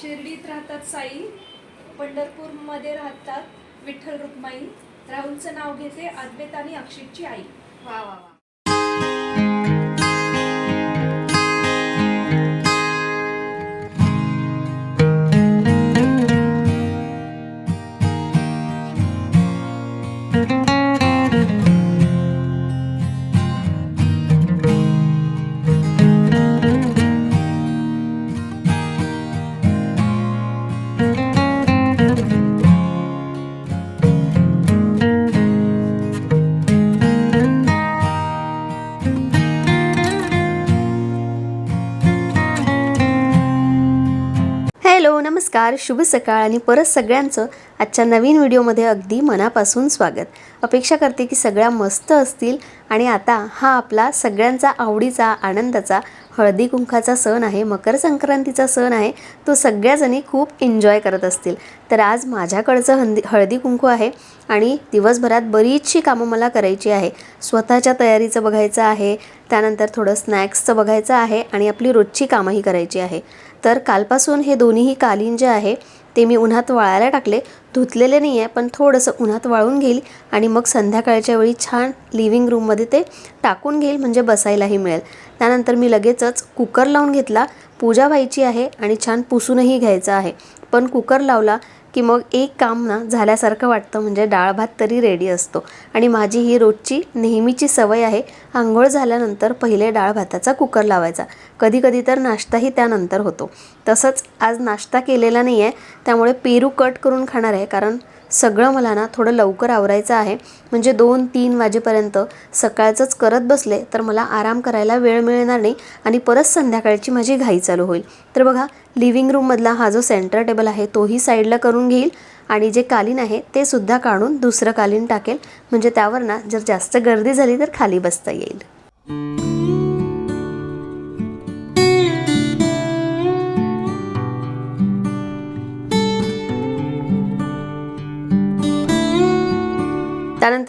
शिर्डीत राहतात साई पंढरपूरमध्ये राहतात विठ्ठल रुक्माई. राहुलचं नाव घेते अद्वैत आणि अक्षितची आई. वा वा वा. नमस्कार शुभ सकाळ आणि परत सगळ्यांचं आजच्या नवीन व्हिडिओमध्ये अगदी मनापासून स्वागत. अपेक्षा करते की सगळ्या मस्त असतील आणि आता हा आपला सगळ्यांचा आवडीचा आनंदाचा हळदी कुंखाचा सण आहे मकर संक्रांतीचा सण आहे तो सगळ्याजणी खूप एन्जॉय करत असतील. तर आज माझ्याकडचं हंदी हळदी कुंकू आहे आणि दिवसभरात बरीचशी कामं मला करायची आहे. स्वतःच्या तयारीचं बघायचं आहे त्यानंतर थोडं स्नॅक्सचं बघायचं आहे आणि आपली रोजची कामंही करायची आहे. तर कालपासून हे दोन्हीही कालीन जे आहे ते मी उन्हात वाळायला टाकले. धुतलेले नाही आहे पण थोडंसं उन्हात वाळून घेईल आणि मग संध्याकाळच्या वेळी छान लिव्हिंग रूममध्ये ते टाकून घेईल म्हणजे बसायलाही मिळेल. त्यानंतर मी लगेचच कुकर लावून घेतला. पूजा व्हायची आहे आणि छान पुसूनही घ्यायचं आहे. पण कुकर लावला की मग एक काम ना झाल्यासारखं वाटतं म्हणजे डाळ भात तरी रेडी असतो. आणि माझी ही रोजची नेहमीची सवय आहे आंघोळ झाल्यानंतर पहिले डाळ भाताचा कुकर लावायचा. कधी कधी तर नाश्ताही त्यानंतर होतो. तसंच आज नाश्ता केलेला नाही आहे त्यामुळे पेरू कट करून खाणार आहे कारण सगळं मला ना थोडं लवकर आवरायचं आहे. म्हणजे दोन तीन वाजेपर्यंत सकाळचंच करत बसले तर मला आराम करायला वेळ मिळणार नाही आणि परत संध्याकाळची माझी घाई चालू होईल. तर बघा लिव्हिंग रूममधला हा जो सेंटर टेबल आहे तोही साईडला करून घेईल आणि जे कालीन आहे ते सुद्धा काढून दुसरं कालीन टाकेल. म्हणजे त्यावर ना जर जास्त गर्दी झाली तर खाली बसता येईल.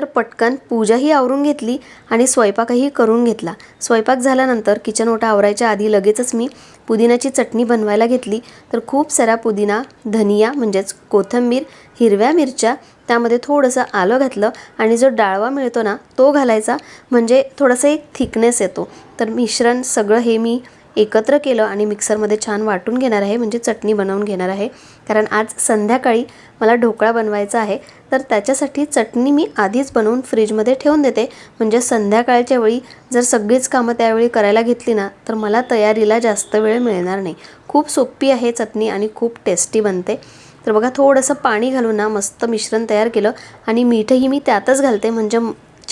तर पटकन पूजाही आवरून घेतली आणि स्वयंपाकही करून घेतला. स्वयंपाक झाल्यानंतर किचन ओटा आवरायच्या आधी लगेचच मी पुदिन्याची चटणी बनवायला घेतली. तर खूप सारा पुदिना धनिया म्हणजेच कोथिंबीर हिरव्या मिरच्या त्यामध्ये थोडंसं आलं घातलं आणि जो डाळवा मिळतो ना तो घालायचा. म्हणजे थोडासा एक थिकनेस येतो. तर मिश्रण सगळं हे मी एकत्र केलं आणि मिक्सरमध्ये छान वाटून घेणार आहे म्हणजे चटणी बनवून घेणार आहे. कारण आज संध्याकाळी मला ढोकळा बनवायचा आहे तर त्याच्यासाठी चटणी मी आधीच बनवून फ्रीजमध्ये ठेवून देते. म्हणजे संध्याकाळच्या वेळी जर सगळीच कामं त्यावेळी करायला घेतली ना तर मला तयारीला जास्त वेळ मिळणार नाही. खूप सोपी आहे चटणी आणि खूप टेस्टी बनते. तर बघा थोडंसं पाणी घालून ना मस्त मिश्रण तयार केलं आणि मीठही मी त्यातच घालते. म्हणजे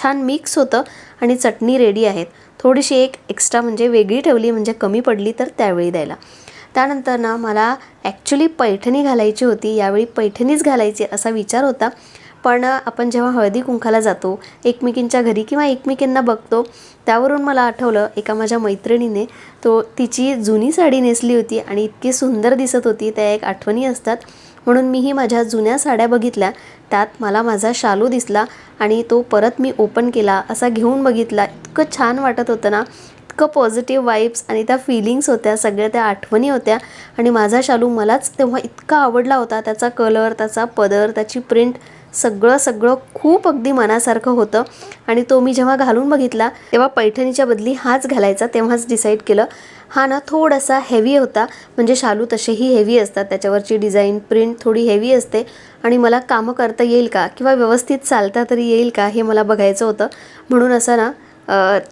छान मिक्स होतं आणि चटणी रेडी आहेत. थोडीशी एक एक्स्ट्रा म्हणजे वेगळी ठेवली म्हणजे कमी पडली तर त्यावेळी द्यायला. त्यानंतर ना मला ॲक्च्युली पैठणी घालायची होती. यावेळी पैठणीच घालायची असा विचार होता. पण आपण जेव्हा हळदी कुंकाला जातो एकमेकींच्या घरी किंवा एकमेकींना बघतो त्यावरून मला आठवलं एका माझ्या मैत्रिणीने तो तिची जुनी साडी नेसली होती आणि इतकी सुंदर दिसत होती. त्या एक आठवणी असतात. म्हणून मीही माझ्या जुन्या साड्या बघितल्या. त्यात मला माझा शालू दिसला आणि तो परत मी ओपन केला असा घेऊन बघितला. इतकं छान वाटत होतं ना. इतकं पॉझिटिव्ह वाईब्स आणि त्या फिलिंग्स होत्या सगळ्या त्या आठवणी होत्या. आणि माझा शालू मलाच तेव्हा इतका आवडला होता. त्याचा कलर त्याचा पदर त्याची प्रिंट सगळं सगळं खूप अगदी मनासारखं होतं. आणि तो मी जेव्हा घालून बघितला तेव्हा पैठणीच्या बदली हाच घालायचा तेव्हाच डिसाईड केलं. हा ना थोडासा हेवी होता. म्हणजे शालू तसेही हेवी असतात. त्याच्यावरची डिझाईन प्रिंट थोडी हेवी असते. आणि मला कामं करता येईल का? किंवा व्यवस्थित चालता तरी येईल का? हे मला बघायचं होतं. म्हणून असं ना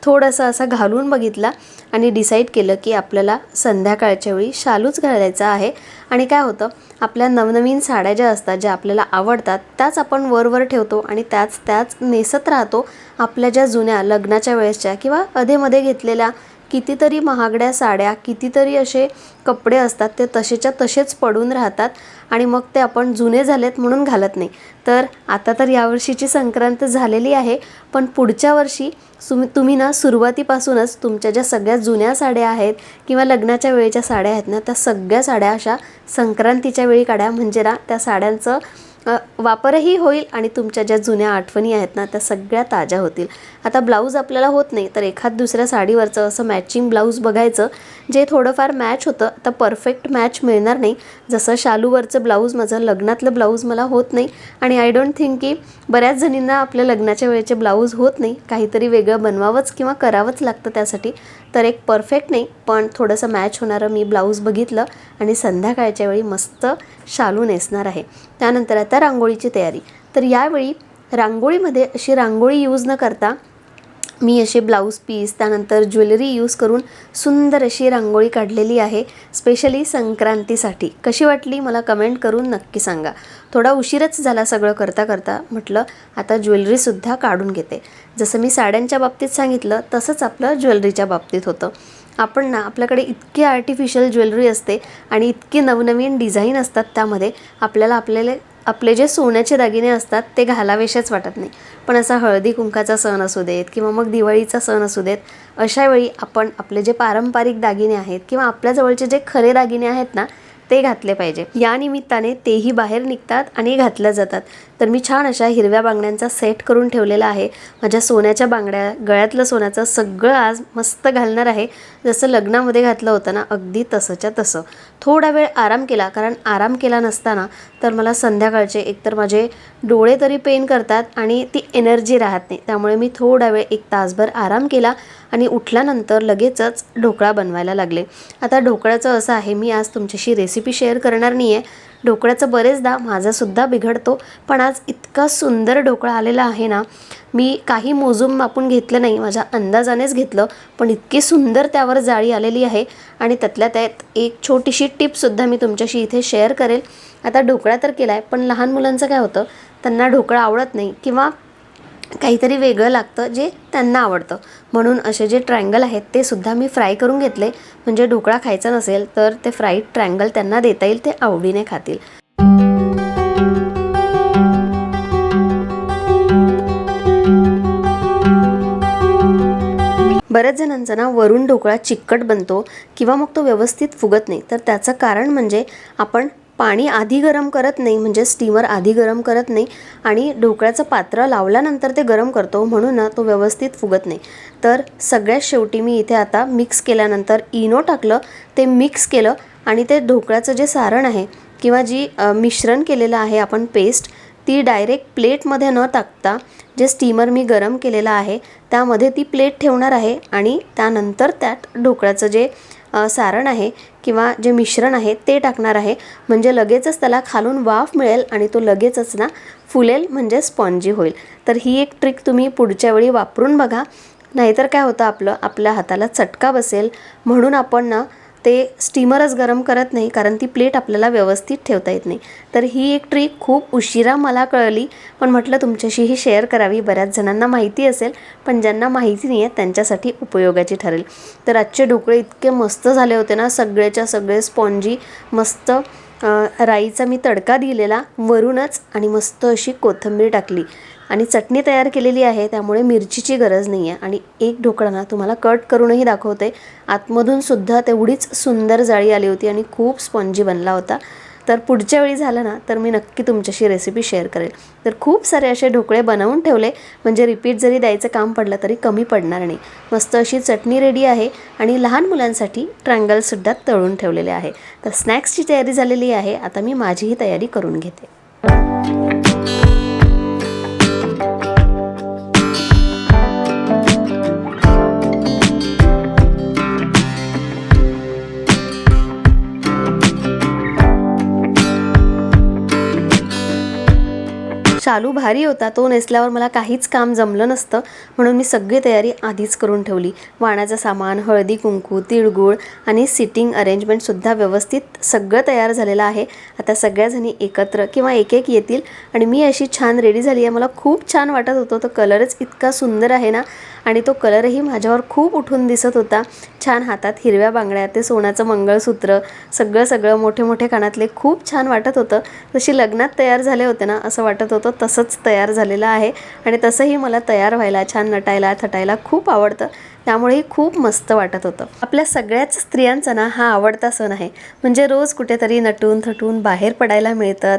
थोडंसं असा घालून बघितला आणि डिसाईड केलं की आपल्याला संध्याकाळच्या वेळी शालूच घालायचा आहे. आणि काय होतं आपल्या नवनवीन साड्या ज्या असतात ज्या आपल्याला आवडतात त्याच आपण वरवर ठेवतो आणि त्याच त्याच नेसत राहतो आपल्या ज्या जुन्या लग्नाच्या वेळेसच्या किंवा अधेमध्ये घेतलेल्या कितीतरी महागड्या साड्या कितीतरी असे कपडे असतात ते तसेच्या तसेच पडून राहतात आणि मग ते आपण जुने झालेत म्हणून घालत नाही. तर आता तर यावर्षीची संक्रांत झालेली आहे पण पुढच्या वर्षी सुम तुम्ही ना सुरुवातीपासूनच तुमच्या ज्या सगळ्या जुन्या साड्या आहेत किंवा लग्नाच्या वेळेच्या साड्या आहेत ना त्या सगळ्या साड्या अशा संक्रांतीच्या वेळी काढा. म्हणजे ना त्या साड्यांचं वापरही होईल आणि तुमच्या ज्या जुन्या आठवणी आहेत ना त्या सगळ्या ताज्या होतील. आता ब्लाऊज आपल्याला होत नाही तर एखाद दुसऱ्या साडीवरचं असं मॅचिंग ब्लाऊज बघायचं जे थोडंफार मॅच होतं तर परफेक्ट मॅच मिळणार नाही. जसं शालूवरचं ब्लाऊज माझं लग्नातलं ब्लाऊज मला होत नाही. आणि आय डोंट थिंक की बऱ्याच जणींना आपल्या लग्नाच्या वेळेचे ब्लाऊज होत नाही. काहीतरी वेगळं बनवावंच किंवा करावंच लागतं त्यासाठी. तर एक परफेक्ट नाही पण थोडंसं मॅच होणारं मी ब्लाऊज बघितलं आणि संध्याकाळच्या वेळी मस्त शालू नेसणार आहे. त्यानंतर आता रांगोळीची तयारी. तर यावेळी रांगोळीमध्ये अशी रांगोळी यूज न करता मी असे ब्लाऊज पीस त्यानंतर ज्वेलरी यूज करून सुंदर अशी रांगोळी काढलेली आहे स्पेशली संक्रांतीसाठी. कशी वाटली? मला कमेंट करून नक्की सांगा. थोडा उशीरच झाला सगळं करता करता म्हटलं आता ज्वेलरीसुद्धा काढून घेते. जसं मी साड्यांच्या बाबतीत सांगितलं तसंच आपलं ज्वेलरीच्या बाबतीत होतं. आपण ना आपल्याकडे इतकी आर्टिफिशियल ज्वेलरी असते आणि इतकी नवनवीन डिझाईन असतात त्यामध्ये आपल्याला आपल्याला आपले जे सोन्याचे दागिने असतात ते घालावेसेच वाटत नाही. पण असा हळदी कुंकाचा सण असू देत किंवा मग दिवाळीचा सण असू देत अशावेळी आपण आपले जे पारंपरिक दागिने आहेत किंवा आपल्याजवळचे जे खरे दागिने आहेत ना ते घातले पाहिजे. या निमित्ताने तेही बाहेर निघतात आणि घातल्या जातात. तर मी छान अशा हिरव्या बांगड्यांचा सेट करून ठेवलेला आहे. माझ्या सोन्याच्या बांगड्या गळ्यातलं सोन्याचं सगळं आज मस्त घालणार आहे. जसं लग्नामध्ये घातलं होतं ना अगदी तसंच्या तसं. थोडा वेळ आराम केला कारण आराम केला नसताना तर मला संध्याकाळचे एकतर माझे डोळे तरी पेन करतात आणि ती एनर्जी राहत नाही. त्यामुळे मी थोडा वेळ एक तासभर आराम केला आणि उठल्यानंतर लगेचच ढोकळा बनवायला लागले. आता ढोकळ्याचं असं आहे मी आज तुमच्याशी रेसिपी शेअर करणार नाही आहे ढोकळ्याचं बरेचदा माझासुद्धा बिघडतो पण आज इतका सुंदर ढोकळा आलेला आहे ना मी काही मोजून मापून घेतलं नाही माझ्या अंदाजानेच घेतलं पण इतकी सुंदर त्यावर जाळी आलेली आहे. आणि त्यातल्या त्यात एक छोटीशी टिपसुद्धा मी तुमच्याशी इथे शेअर करेल. आता ढोकळा तर केला आहे पण लहान मुलांचं काय होतं त्यांना ढोकळा आवडत नाही किंवा काहीतरी वेगळं लागतं जे त्यांना आवडतं. म्हणून असे जे ट्रँगल आहेत ते सुद्धा मी फ्राय करून घेतले. म्हणजे ढोकळा खायचा नसेल तर ते फ्राईड ट्रँगल त्यांना देता येईल ते आवडीने खातील. बऱ्याच जणांचा ना वरून ढोकळा चिकट बनतो किंवा मग तो व्यवस्थित फुगत नाही. तर त्याचं कारण म्हणजे आपण पाणी आधी गरम करत नाही म्हणजे स्टीमर आधी गरम करत नाही आणि ढोकळ्याचं पात्र लावल्यानंतर ते गरम करतो म्हणून ना तो व्यवस्थित फुगत नाही. तर सगळ्यात शेवटी मी इथे आता मिक्स केल्यानंतर इनो टाकलं ते मिक्स केलं आणि ते ढोकळ्याचं जे सारण आहे किंवा जी मिश्रण केलेलं आहे आपण पेस्ट ती डायरेक्ट प्लेटमध्ये न टाकता जे स्टीमर मी गरम केलेलं आहे त्यामध्ये ती प्लेट ठेवणार आहे आणि त्यानंतर त्यात ढोकळ्याचं जे सारण आहे किंवा जे मिश्रण आहे ते टाकणार आहे. म्हणजे लगेचच त्याला खालून वाफ मिळेल आणि तो लगेचच ना फुलेल म्हणजे स्पॉन्जी होईल. तर ही एक ट्रिक तुम्ही पुढच्या वेळी वापरून बघा. नाहीतर काय होतं आपलं आपल्या हाताला चटका बसेल. म्हणून आपण ना ते स्टीमरच गरम करत नाही कारण ती प्लेट आपल्याला व्यवस्थित ठेवता येत नाही. तर ही एक ट्रिक खूप उशिरा मला कळली. पण म्हटलं तुमच्याशीही शेअर करावी. बऱ्याच जणांना माहिती असेल पण ज्यांना माहिती नाही आहे त्यांच्यासाठी उपयोगाची ठरेल. तर आजचे ढोकळे इतके मस्त झाले होते ना सगळेच्या सगळे स्पॉन्जी मस्त राईचा मी तडका दिलेला वरूनच आणि मस्त अशी कोथिंबीर टाकली. आणि चटणी तयार केलेली आहे त्यामुळे मिरचीची गरज नाही आहे आणि एक ढोकळा ना तुम्हाला कट करूनही दाखवते. आतमधून सुद्धा तेवढीच सुंदर जाळी आली होती आणि खूप स्पॉन्जी बनला होता. तर पुढच्या वेळी झालं ना तर मी नक्की तुमच्याशी रेसिपी शेअर करेल. तर खूप सारे असे ढोकळे बनवून ठेवले म्हणजे रिपीट जरी द्यायचं काम पडलं तरी कमी पडणार नाही. मस्त अशी चटणी रेडी आहे आणि लहान मुलांसाठी ट्रायंगलसुद्धा तळून ठेवलेले आहे. तर स्नॅक्सची तयारी झालेली आहे आता मी माझीही तयारी करून घेते. शालू भारी होता. तो नेसल्यावर मला काहीच काम जमलं नसतं. म्हणून मी सगळी तयारी आधीच करून ठेवली. वाणाचं सामान हळदी कुंकू तिळगुळ आणि सिटिंग अरेंजमेंटसुद्धा व्यवस्थित सगळं तयार झालेलं आहे. आता सगळ्याजणी एकत्र किंवा एक एक येतील आणि मी अशी छान रेडी झाली आहे. मला खूप छान वाटत होतं. तो कलरच इतका सुंदर आहे ना. आणि तो कलरही माझ्यावर खूप उठून दिसत होता. छान हातात हिरव्या बांगड्या ते सोन्याचं मंगळसूत्र सगळं सगळं मोठे मोठे कानातले खूप छान वाटत होतं. जशी लग्नात तयार झाले होते ना असं वाटत होतं तसंच तयार झालेलं आहे आणि तसंही मला तयार व्हायला छान नटायला थटायला खूप आवडतं. त्यामुळेही खूप मस्त वाटत होतं. आपल्या सगळ्याच स्त्रियांचा ना हा आवडता सण आहे. म्हणजे रोज कुठेतरी नटून थटून बाहेर पडायला मिळतात.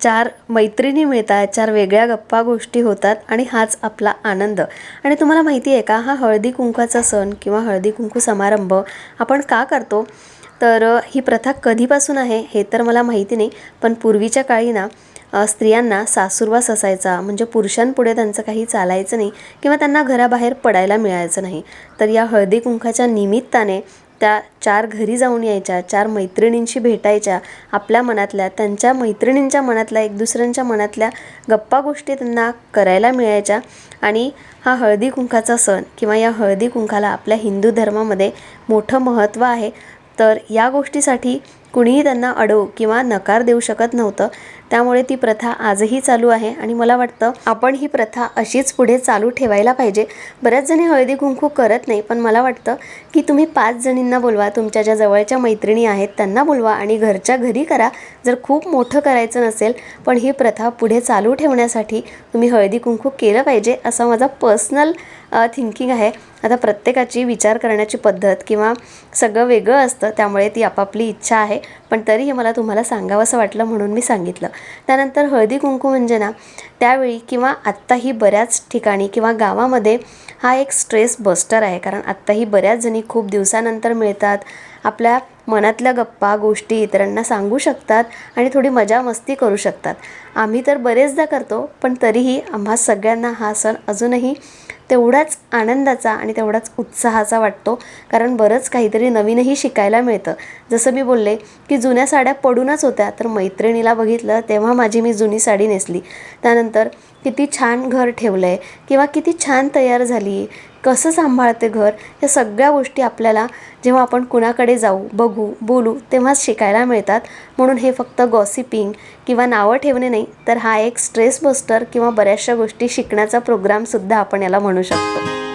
चार मैत्रिणी मिळतात चार वेगळ्या गप्पा गोष्टी होतात आणि हाच आपला आनंद. आणि तुम्हाला माहिती आहे का हा हळदी कुंकवाचा सण किंवा हळदी कुंकू समारंभ आपण का करतो? तर ही प्रथा कधीपासून आहे हे तर मला माहिती नाही पण पूर्वीच्या काळी ना स्त्रियांना सासूरवास असायचा म्हणजे पुरुषांपुढे त्यांचं काही चालायचं नाही किंवा त्यांना घराबाहेर पडायला मिळायचं नाही. तर या हळदी कुंकाच्या निमित्ताने त्या चार घरी जाऊन यायच्या चार मैत्रिणींशी भेटायच्या आपल्या मनातल्या त्यांच्या मैत्रिणींच्या मनातल्या एक दुसऱ्यांच्या मनातल्या गप्पा गोष्टी त्यांना करायला मिळायच्या. आणि हा हळदी कुंकाचा सण किंवा या हळदी कुंकाला आपल्या हिंदू धर्मामध्ये मोठं महत्त्व आहे. तर या गोष्टीसाठी कुणीही त्यांना अडवू किंवा नकार देऊ शकत नव्हतं. त्यामुळे ती प्रथा आजही चालू आहे आणि मला वाटतं आपण ही प्रथा अशीच पुढे चालू ठेवायला पाहिजे. बऱ्याच जणी हळदी कुंकू करत नाही पण मला वाटतं की तुम्ही पाच जणींना बोलवा तुमच्या ज्या जवळच्या मैत्रिणी आहेत त्यांना बोलवा आणि घरच्या घरी करा. जर खूप मोठं करायचं नसेल पण ही प्रथा पुढे चालू ठेवण्यासाठी तुम्ही हळदी कुंकू केलं पाहिजे असा माझा पर्सनल थिंकिंग आहे. आता प्रत्येकाची विचार करण्याची पद्धत किंवा सगळं वेगळं असतं त्यामुळे ती आपापली इच्छा आहे. पण तरीही मला तुम्हाला सांगावंसं वाटलं म्हणून मी सांगितलं. त्यानंतर हळदी कुंकू म्हणजे ना त्यावेळी किंवा आत्ताही बऱ्याच ठिकाणी किंवा गावामध्ये हा एक स्ट्रेस बस्टर आहे. कारण आत्ताही बऱ्याच जणी खूप दिवसानंतर मिळतात. आपल्या मनातल्या गप्पा गोष्टी इतरांना सांगू शकतात आणि थोडी मजा मस्ती करू शकतात. आम्ही तर बरेचदा करतो पण तरीही आम्हा सगळ्यांना हा सण अजूनही तेवढाच आनंदाचा आणि तेवढाच उत्साहाचा वाटतो कारण बरंच काहीतरी नवीनही शिकायला मिळतं. जसं मी बोलले की जुन्या साड्या पडूनच होत्या तर मैत्रिणीला बघितलं तेव्हा माझी मी जुनी साडी नेसली. त्यानंतर किती छान घर ठेवलं आहे किंवा किती छान तयार झाली कसं सांभाळते घर या सगळ्या गोष्टी आपल्याला जेव्हा आपण कुणाकडे जाऊ बघू बोलू तेव्हाच शिकायला मिळतात. म्हणून हे फक्त गॉसिपिंग किंवा नावं ठेवणे नाही तर हा एक स्ट्रेस बस्टर किंवा बऱ्याचशा गोष्टी शिकण्याचा प्रोग्रामसुद्धा आपण याला म्हणू शकतो.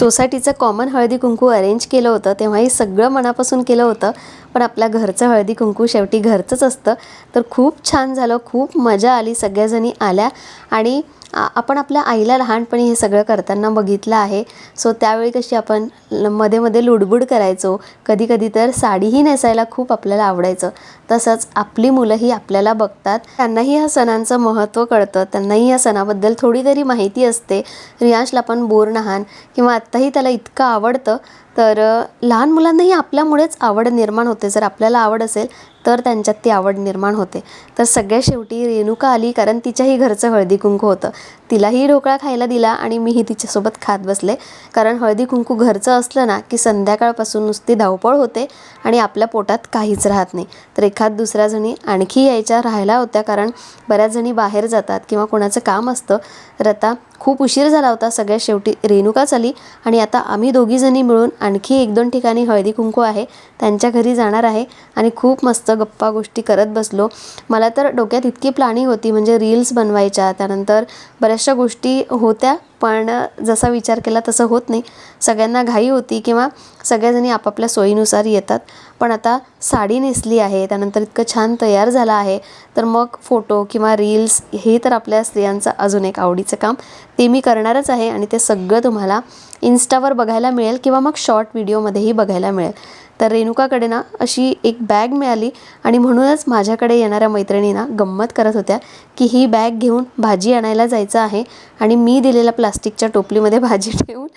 सोसायटीचं कॉमन हळदी कुंकू अरेंज केलं होतं तेव्हाही सगळं मनापासून केलं होतं. पण आपल्या घरचं हळदी कुंकू शेवटी घरचंच असतं. तर खूप छान झालं खूप मजा आली सगळ्याजणी आल्या. आणि आपण आपल्या आईला लहानपणी हे सगळं करताना बघितलं आहे. सो त्यावेळी कशी आपण ल- मध्ये मध्ये लुडबुड करायचो. कधी कधी तर साडीही नेसायला खूप आपल्याला आवडायचं. तसंच आपली मुलंही आपल्याला बघतात. त्यांनाही ह्या सणांचं महत्त्व कळतं. त्यांनाही या सणाबद्दल थोडी तरी माहिती असते. रियांशला पण बोर नहान किंवा आत्ताही त्याला इतकं आवडतं. तर लहान मुलांनाही आपल्यामुळेच आवड निर्माण होते. जर आपल्याला आवड असेल तर त्यांच्यात ती आवड निर्माण होते. तर सगळ्या शेवटी रेणुका आली कारण तिच्याही घरचं हळदी कुंकू होतं. तिलाही ढोकळा खायला दिला आणि मीही तिच्यासोबत खात बसले. कारण हळदी कुंकू घरचं असलं ना की संध्याकाळपासून नुसती धावपळ होते आणि आपल्या पोटात काहीच राहत नाही. तर एखाद दुसऱ्या जणी आणखी यायच्या राहायला होत्या कारण बऱ्याच जणी बाहेर जातात किंवा कोणाचं काम असतं. तर आता खूप उशीर झाला होता. सगळ्या शेवटी रेणुकाच आली आणि आता आम्ही दोघीजणी मिळून आणखी एक दोन ठिकाणी हळदी कुंकू आहे. त्यांच्या घरी जाणार आहे आणि खूप मस्त गप्पा गोष्टी करत बसलो. मला तर डोक्यात इतकी प्लॅनिंग होती म्हणजे रील्स बनवायच्या त्यानंतर बऱ्याचशा गोष्टी होत्या पण जसा विचार केला तसं होत नाही. सगळ्यांना घाई होती किंवा सगळ्याजणी आपापल्या सोयीनुसार येतात. पण आता साडी नेसली आहे त्यानंतर इतकं छान तयार झाला आहे. तर मग फोटो किंवा रील्स हे तर आपल्या स्त्रियांचं अजून एक आवडीचं काम. ते मी करणारच आहे आणि ते सगळं तुम्हाला इन्स्टावर बघायला मिळेल किंवा मग शॉर्ट व्हिडिओमध्येही बघायला मिळेल. तर रेणुकाकडे ना अशी एक बॅग मिळाली आणि म्हणूनच माझ्याकडे येणाऱ्या मैत्रिणींना गंमत करत होत्या की ही बॅग घेऊन भाजी आणायला जायचं आहे आणि मी दिलेल्या प्लास्टिकच्या टोपलीमध्ये भाजी ठेवून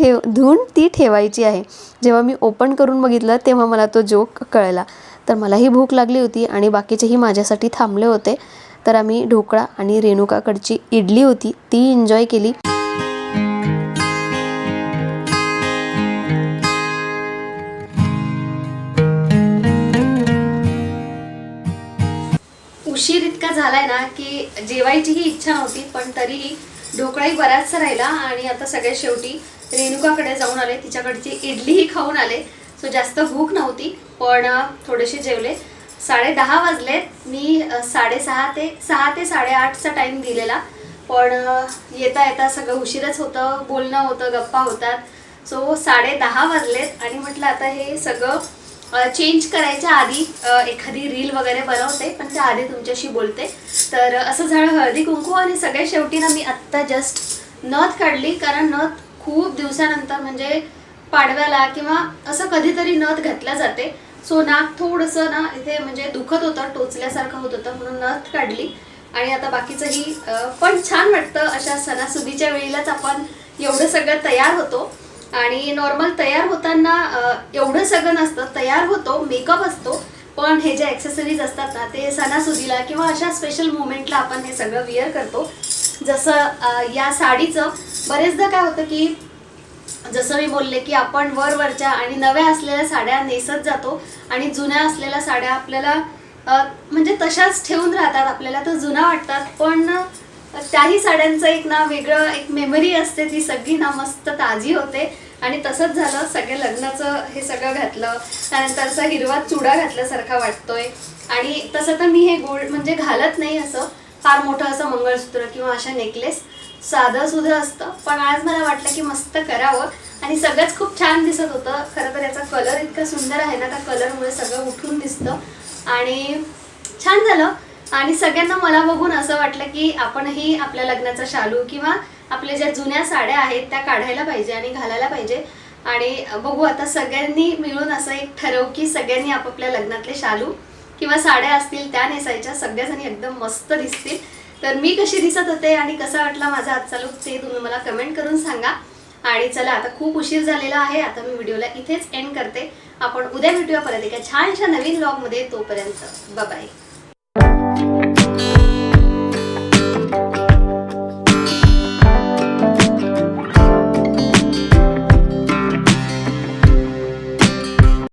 ठेव धुवून ती ठेवायची आहे. जेव्हा मी ओपन करून बघितलं तेव्हा मला तो जोक कळला. तर मलाही भूक लागली होती आणि बाकीचेही माझ्यासाठी थांबले होते. तर आम्ही ढोकळा आणि रेणुकाकडची इडली होती ती एन्जॉय केली. उशीर इतका झालाय ना की जेवायचीही इच्छा नव्हती पण तरीही ढोकळाही बराचसा राहिला आणि आता सगळ्यात शेवटी रेणुकाकडे जाऊन आले तिच्याकडची इडलीही खाऊन आले. सो जास्त भूक नव्हती पण थोडेसे जेवले. साडे दहा वाजलेत मी साडेसहा ते सहा ते साडेआठचा टाईम दिलेला. पण येता येता सगळं उशीरच होतं बोलणं होतं गप्पा होतात. सो साडे दहा वाजलेत आणि म्हटलं आता हे सगळं चेंज करायच्या आधी एखादी रील वगैरे बनवते पण त्या आधी तुमच्याशी बोलते. तर असं झालं हळदी कुंकू आणि सगळ्या शेवटी ना मी आत्ता जस्ट नथ काढली कारण नथ खूप दिवसानंतर म्हणजे पाडव्याला किंवा असं कधीतरी नथ घातल्या जाते. सो नाक थोडंसं ना इथे म्हणजे दुखत होतं टोचल्यासारखं होत होतं म्हणून नथ काढली. आणि आता बाकीचंही पण छान वाटतं अशा सणासुदीच्या वेळेलाच आपण एवढं सगळं तयार होतो. आणि नॉर्मल तयार होताना एवढं सगळं नसतं तयार होतो मेकअप असतो. पण हे जे ॲक्सेसरीज असतात ना ते सणासुदीला किंवा अशा स्पेशल मुमेंटला आपण हे सगळं विअर करतो. जसं या साडीचं बरेचदा काय होतं की जसं मी बोलले की आपण वरवरच्या आणि नव्या असलेल्या साड्या नेसत जातो आणि जुन्या असलेल्या साड्या आपल्याला म्हणजे तशाच ठेवून राहतात आपल्याला तर जुना वाटतात पण त्याही साड्यांचं एक ना वेगळं एक मेमरी असते ती सगळी ना मस्त ताजी होते. आणि तसंच झालं सगळे लग्नाचं हे सगळं घातलं त्यानंतरचा हिरवा चुडा घातल्यासारखा वाटतोय. आणि तसं तर मी हे गोल्ड म्हणजे घालत नाही असं फार मोठं असं मंगळसूत्र किंवा अशा नेकलेस साधं सुधं असतं. पण आज मला वाटलं की मस्त करावं. आणि सगळंच खूप छान दिसत होतं. खरं तर याचा कलर इतका सुंदर आहे ना त्या कलरमुळे सगळं उठून दिसतं. आणि छान झालं. आणि सगळ्यांना मला बघून असं वाटलं की आपणही आपल्या लग्नाचा शालू किंवा आपल्या ज्या जुन्या साड्या आहेत त्या काढायला पाहिजे आणि घालायला पाहिजे. आणि बघू आता सगळ्यांनी मिळून असं एक ठरव की सगळ्यांनी आपापल्या लग्नातले शालू किंवा साड्या असतील त्या नेसायच्या. सगळ्याजणी एकदम मस्त दिसतील. तर मी कशी दिसत होते आणि कसा वाटला माझा आजचा लुक ते तुम्ही मला कमेंट करून सांगा. आणि चला आता खूप उशीर झालेला आहे. आता मी व्हिडिओला इथेच एंड करते. आपण उद्या भेटूया परत एका छानशा नवीन ब्लॉगमध्ये तोपर्यंत बाय